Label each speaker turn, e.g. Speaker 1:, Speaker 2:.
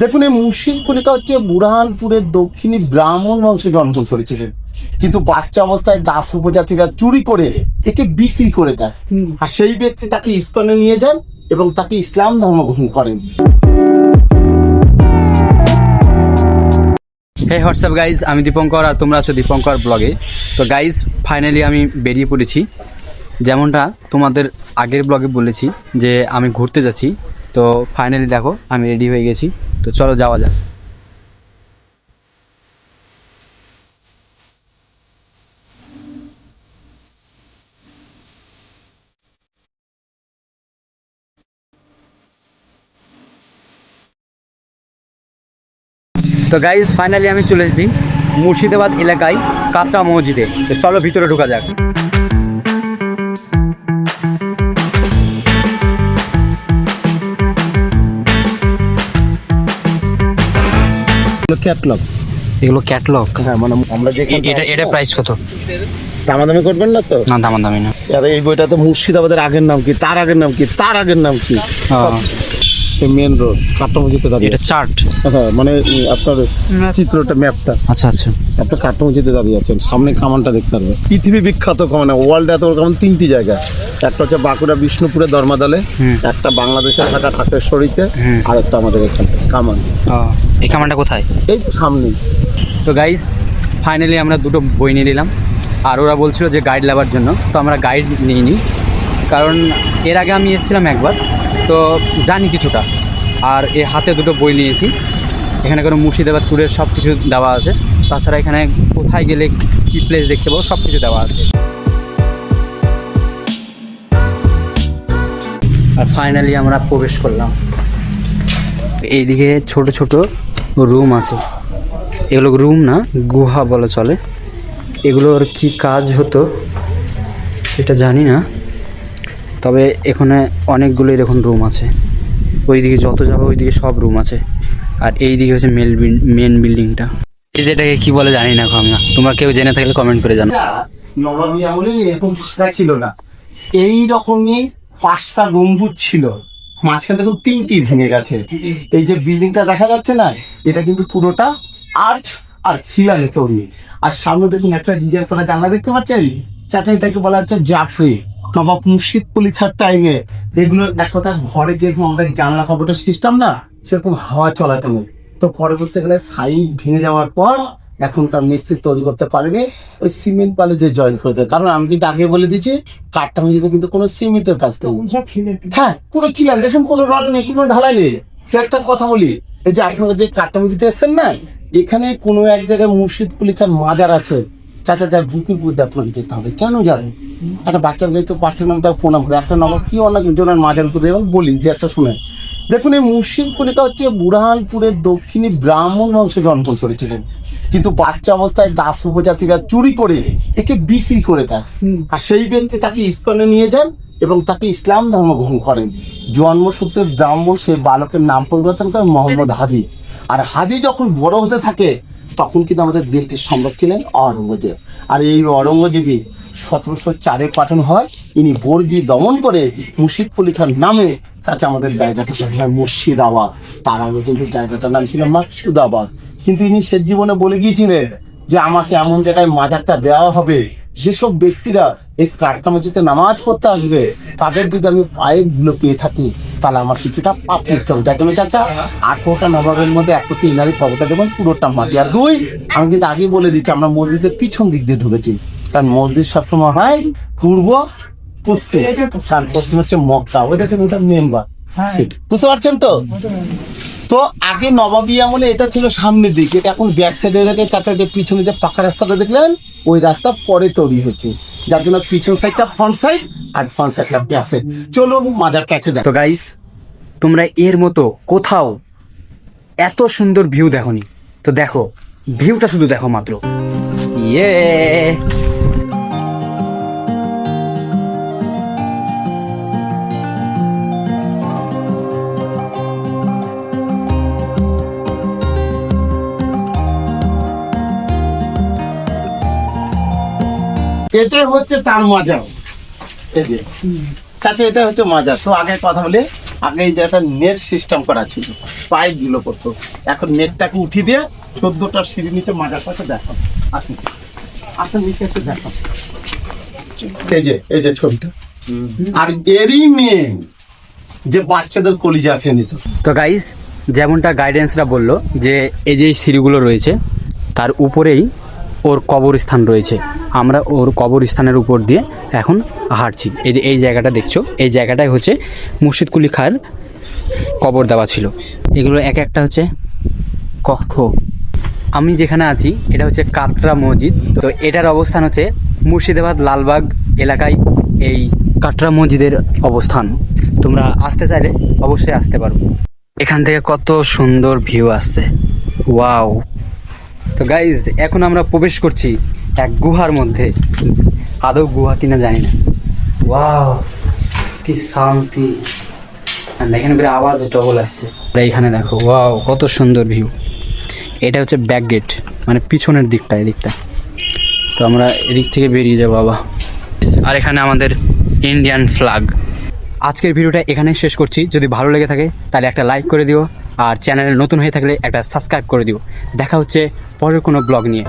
Speaker 1: দেখুন এই মুর্শিদ কলিকা হচ্ছে বুরহানপুরের দক্ষিণী ব্রাহ্মণ বংশে জন্ম করেছিলেন। কিন্তু বাচ্চা অবস্থায় দাস উপজাতিরা চুরি করে একে বিক্রি করে দেয়। আর সেই ব্যক্তি তাকে ইস্কনে নিয়ে যান এবং তাকে ইসলাম ধর্ম গ্রহণ করেন।
Speaker 2: হে হোয়াটসঅ্যাপ গাইজ আমি দীপঙ্কর আর তোমরা আছো দীপঙ্কর ব্লগে। তো গাইজ ফাইনালি আমি বেরিয়ে পড়েছি। যেমনটা তোমাদের আগের ব্লগে বলেছি যে আমি ঘুরতে যাচ্ছি। তো ফাইনালি দেখো আমি রেডি হয়ে গেছি। তো চলো যাওয়া যাক। তো গাইজ ফাইনালি আমি চলে এসেছি মুর্শিদাবাদ এলাকায় কাতরা মসজিদে। তো চলো ভিতরে ঢোকা যাক।
Speaker 1: ক্যাটলগ
Speaker 2: এগুলো ক্যাটলগ
Speaker 1: হ্যাঁ মানে আমরা যে
Speaker 2: এটা এটা প্রাইস কত?
Speaker 1: দামাদামি করবেন না তো?
Speaker 2: না দামান দামি না।
Speaker 1: আরে এই বইটাতে মুর্শিদাবাদের আগের নাম কি? তার আগের নাম কি? তার আগের নাম কি? মেন রোড কাটমজিতে দাঁড়িয়ে
Speaker 2: এটা চার্ট
Speaker 1: হ্যাঁ মানে আপনার চিত্রটা ম্যাপটা
Speaker 2: আচ্ছা আচ্ছা।
Speaker 1: একটা কাটমজিতে দাঁড়িয়ে আছেন সামনে কামানটা দেখতে পারবে পৃথিবী বিখ্যাত কামান ওয়ার্ল্ড এত কামান তিনটি জায়গা। একটা হচ্ছে বাঁকুড়া বিষ্ণুপুরে ধর্মাদালে একটা বাংলাদেশের থাকা ঠাকুরেশ্বরীতে। আর একটা আমাদের এখানে কামান
Speaker 2: এই কামানটা কোথায়?
Speaker 1: এই তো সামনে
Speaker 2: তো গাইস ফাইনালি আমরা দুটো বই নিয়ে নিলাম। আর ওরা বলছিল যে গাইড নেওয়ার জন্য। তো আমরা গাইড নিইনি। কারণ এর আগে আমি এসেছিলাম একবার। তো জানি কিছুটা। আর এ হাতে দুটো বই নিয়েছি। এখানে কোনো মুর্শিদাবাদ ট্যুরের সব কিছু দেওয়া আছে। তাছাড়া এখানে কোথায় গেলে কী প্লেস দেখতে পাবো সব কিছু দেওয়া আছে। আর ফাইনালি আমরা প্রবেশ করলাম। এইদিকে ছোট ছোট রুম আছে। এগুলো রুম না, গুহা বলা চলে। এগুলোর কি কাজ হতো এটা জানি না। তবে এখানে অনেকগুলো এরকম রুম আছে। ওইদিকে যত যাবে, ওইদিকে সব রুম আছে। আর এই দিকে হচ্ছে মেল মেন বিল্ডিংটা। এই যেটাকে কি বলে জানি না আমরা তোমরা কেউ জেনে থাকলে কমেন্ট করে জানো।
Speaker 1: নবাবী আমলে এরকম ছিল না। এই রকমই পাঁচটা গম্বুজ ছিল। মাঝখান থেকে তিনটি ভেঙে গেছে। এই যে বিল্ডিংটা দেখা যাচ্ছে না এটা কিন্তু পুরোটা আর্চ আর খিলানে তৈরি। আর সামনে দেখুন একটা ডিজাইন করা জানলা দেখতে পাচ্ছেন? চাচা এটাকে বলা হচ্ছে জাফরি। নবাব মুর্শিদ পরীক্ষার টাইমে এগুলো এক কথা ঘরে যেরকম আমাদের জানলা কাপড়ের সিস্টেম না সেরকম হাওয়া চলাতে নেই তো পরবর্তীকালে সাইড ভেঙে যাওয়ার পর এখনকার মিস্ত্রি তৈরি করতে পারেনি। ওই সিমেন্ট বালি দিয়ে জয়েন করে দেয়। কারণ আমি কিন্তু আগে বলে দিচ্ছি কাঠটা মেঝেতে কিন্তু কোনো সিমেন্টের কাজ নেই। হ্যাঁ পুরো ক্লিয়ার দেখুন কোনো রড নেই কোনো ঢালাই নেই। একটা কথা বলি এই যে আপনারা যে কাঠটা মেঝেতে এসছেন না এখানে কোনো এক জায়গায় মুর্শিদ কুলিখার মাজার আছে। চাচা যার বুকির বুদ্ধি আপনাকে যেতে হবে। কেন যাবে একটা বাচ্চার গায়ে তো পাঠিয়ে নাম তার প্রণাম করে একটা নবাব কি অনেক জনের মাজার উপরে এবং বলি যে একটা শুনে। দেখুন এই মুর্শিদ কুলিকা হচ্ছে বুরহানপুরের দক্ষিণী ব্রাহ্মণ বংশে জন্মগ্রহণ করেছিলেন। কিন্তু বাচ্চা অবস্থায় দাস উপজাতিরা চুরি করে একে বিক্রি করে দেয়। আর সেই ব্যক্তি তাকে ইস্কনে নিয়ে যান এবং তাকে ইসলাম ধর্ম গ্রহণ করেন। জন্মসূত্রে ব্রাহ্মণ সেই বালকের নাম পরিবর্তন করেন মোহাম্মদ হাদি। আর হাদি যখন বড় হতে থাকে তখন কিন্তু আমাদের দিল্লির সম্রাট ছিলেন অরঙ্গজেব। আর এই অরঙ্গজেবী সতেরোশো চারে পাঠানো হয়। ইনি বর্গি দমন করে মুর্শিদ কুলি খান নামে চাচা আমাদের জায়গাটা মুর্শিদাবাদ তার আগে কিন্তু জায়গাটার নাম ছিল মাকসুদাবাদ কিন্তু ইনি শেষ জীবনে বলে গিয়েছিলেন যে আমাকে এমন জায়গায় মাজারটা দেওয়া হবে যেসব ব্যক্তিরা এই কাঠকামাজিতে নামাজ পড়তে আসবে তাদের যদি আমি পায়ে গুলো পেয়ে থাকি তাহলে আমার কিছুটা পাপ লিখতে হবে। যার জন্য চাচা আঠেরোটা নবাবের মধ্যে এক প্রতি ইনারি পর্বটা দেবেন পুরোটা মাটি। আর দুই আমি কিন্তু আগেই বলে দিচ্ছি আমরা মসজিদের পিছন দিক দিয়ে ঢুকেছি। কারণ মসজিদ সবসময় হয় পূর্ব পশ্চিম। কারণ পশ্চিম হচ্ছে মক্কা ওইটা কিন্তু মেম্বার বুঝতে পারছেন তো? তো আগে নবাবী আমলে এটা ছিল সামনের দিকে। এখন ব্যাক সাইড গেছে চাচা যে পিছনে যে পাকা রাস্তাটা দেখলেন, ওই রাস্তা পরে তৈরি হয়েছে। যার জন্য পিছন সাইডটা ফ্রন্ট সাইড আর ফ্রন্ট সাইডটা ব্যাক সাইড চলো মাজার কাছে দেখ।
Speaker 2: গাইস তোমরা এর মতো কোথাও এত সুন্দর ভিউ দেখোনি। তো দেখো ভিউটা শুধু দেখো মাত্র। ইয়ে
Speaker 1: এটা হচ্ছে তার মাজার এই যে। চাচা, এটা হচ্ছে মাজার তো আগে কথা বলে, আগে যে একটা নেট সিস্টেম করা ছিল পায়ে দিল করতো। এখন নেটটাকে উঠিয়ে দিয়ে চোদ্দটা সিঁড়ি নিচে মাজার পাশে দেখাও আসুন। আসুন, নিচে একটু দেখাও এই যে এই যে ছবিটা। আর এরই মেয়ে যে বাচ্চাদের কলিজা খেয়ে নিত।
Speaker 2: তো গাইস যেমনটা গাইডেন্সরা বলল যে, এই যে সিঁড়িগুলো রয়েছে, তার উপরেই ওর কবরস্থান রয়েছে। আমরা ওর কবরস্থানের উপর দিয়ে এখন হাঁটছি। এই যে এই জায়গাটা দেখছ, এই জায়গাটাই হচ্ছে মুর্শিদ কুলি খায়ের কবর দেওয়া ছিল। এগুলো এক একটা হচ্ছে কক্ষ। আমি যেখানে আছি, এটা হচ্ছে কাটরা মসজিদ। তো এটার অবস্থান হচ্ছে মুর্শিদাবাদ লালবাগ এলাকায় এই কাটরা মসজিদের অবস্থান। তোমরা আসতে চাইলে অবশ্যই আসতে পারো। এখান থেকে কত সুন্দর ভিউ আসছে। ওয়াও! তো গাইজ এখন আমরা প্রবেশ করছি এক গুহার মধ্যে। আদৌ গুহা কিনা জানি না। ওয়াও কি শান্তি। এখানে বের আওয়াজ ডবল আসছে। আর এইখানে দেখো ওয়াও কত সুন্দর ভিউ এটা হচ্ছে ব্যাক গেট মানে পিছনের দিকটা, এদিকটা। তো আমরা এদিক থেকে বেরিয়ে যাব, বাবা। আর এখানে আমাদের ইন্ডিয়ান ফ্ল্যাগ আজকের ভিডিওটা এখানে শেষ করছি। যদি ভালো লেগে থাকে, তাহলে একটা লাইক করে দিও। আর চ্যানেলে নতুন হয়ে থাকলে একটা সাবস্ক্রাইব করে দিও। দেখা হচ্ছে পরের কোনো ব্লগ নিয়ে।